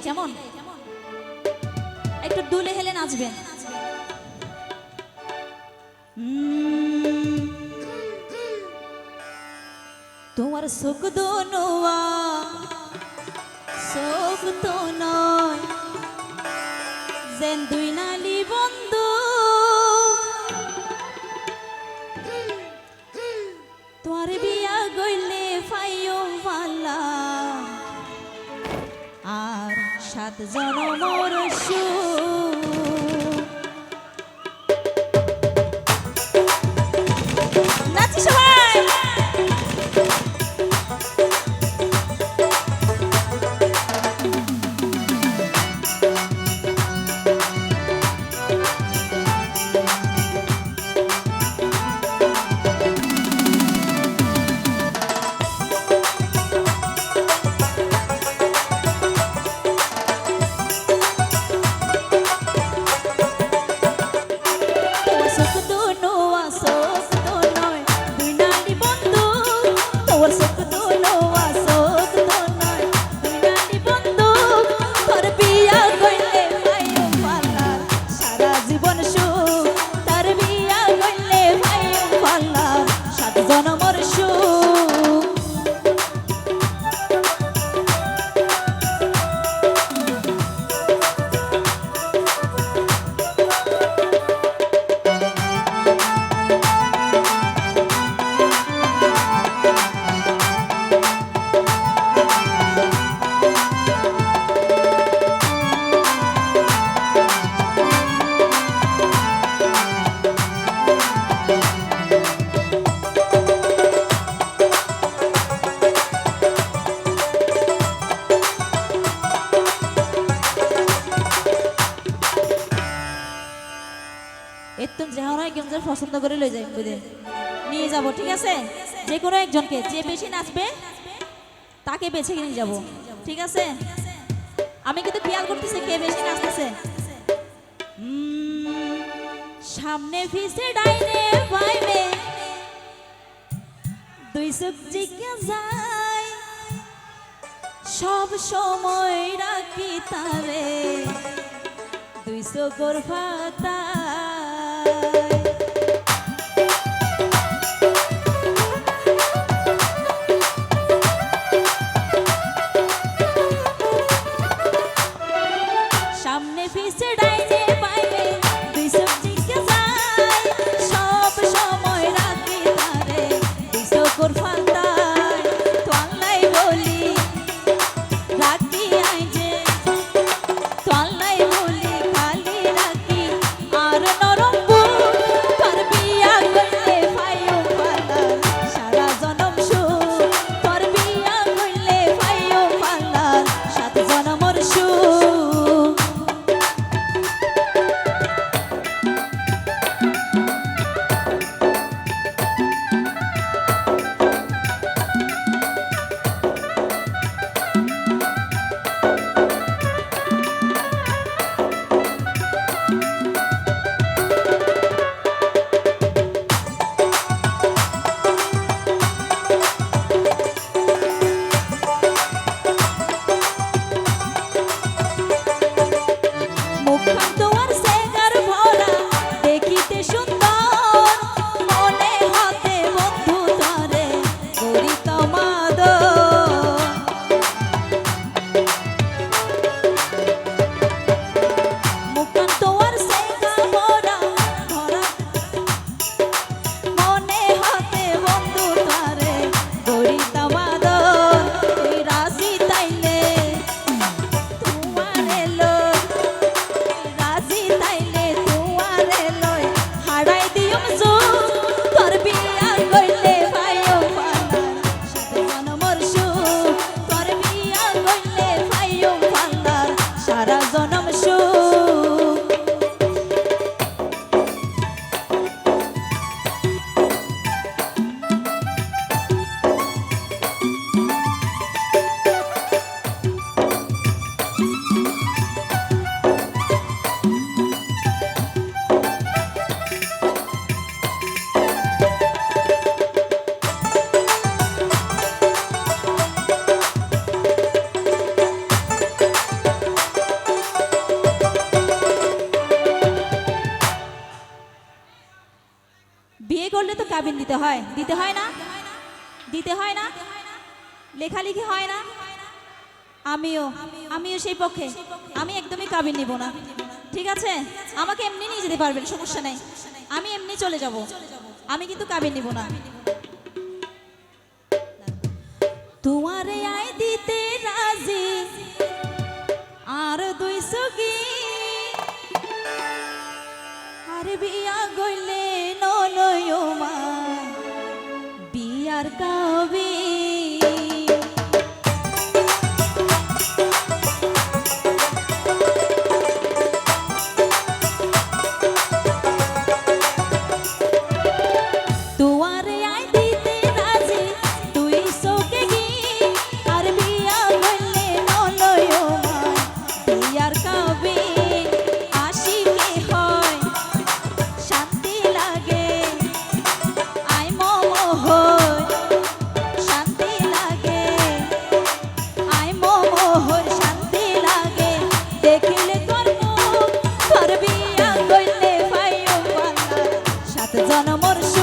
গাই কেমন? একটু দুলে হেলে নাচবেন তোমার সুখ দোনোয়া সুখ তো জনমর সুখ পছন্দ করে লই যাই বুঝে নিয়ে যাব, ঠিক আছে? যে কোনো একজনকে, যে বেশি নাচবে, তাকে বেছে নিয়ে যাব, ঠিক আছে? আমি কিন্তু খেয়াল করতেছি কে বেশি নাচতেছে। সামনে ফিসে ডাইনে পাইবে দুই চোখ যায়, সব সময় রাখি তারে, দুই চোখর ফাতায় সামনে পিছে ডাইনে দিতে হয়। দিতে হয় না? দিতে হয় না? লেখালেখি হয় না? আমিও। আমিও সেই পক্ষে। আমি একদমই কাবিন নিব না। ঠিক আছে? আমাকে এমনি নিয়ে যেতে পারবেন, সমস্যা নেই। আমি এমনি চলে যাব। আমি কিন্তু কাবিন নিব না। তোমারে আয় দিতে রাজি। আর দুই সগি বিয়ার কাবি সাত জনমর